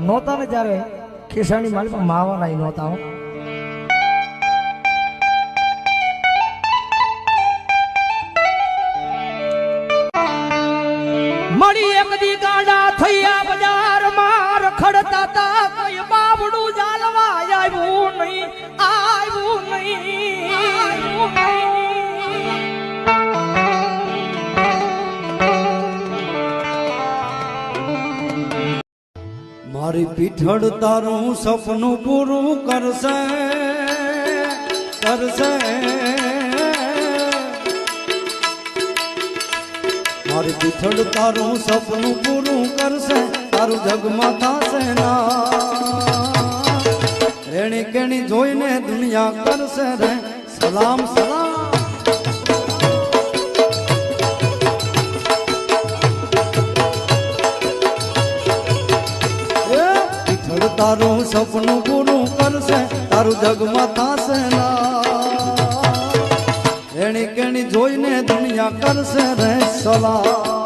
નહોતા ને ત્યારે ખિસ્સાની માલિક માવાના નહોતા મળી એક દી ગાડા થયા બજારમાં રખડતા તા કઈ બાબડું જાલવા આવ્યું નહીં. આવ્યું મારી પીઠળ તારું સપનું પૂરું કરશે કરશે. મારી પીઠળ તારું સપનું પૂરું કરશે, તારું જગમાં થશે ના. રેણી કેણી જોઈને દુનિયા કરશે રે, સલામ સલામ. પીઠળ તારું સપનું પૂરું કરશે, તારું જગમાં થશે ના. એણી કેણી જોઈને દુનિયા કરશે રે સલામ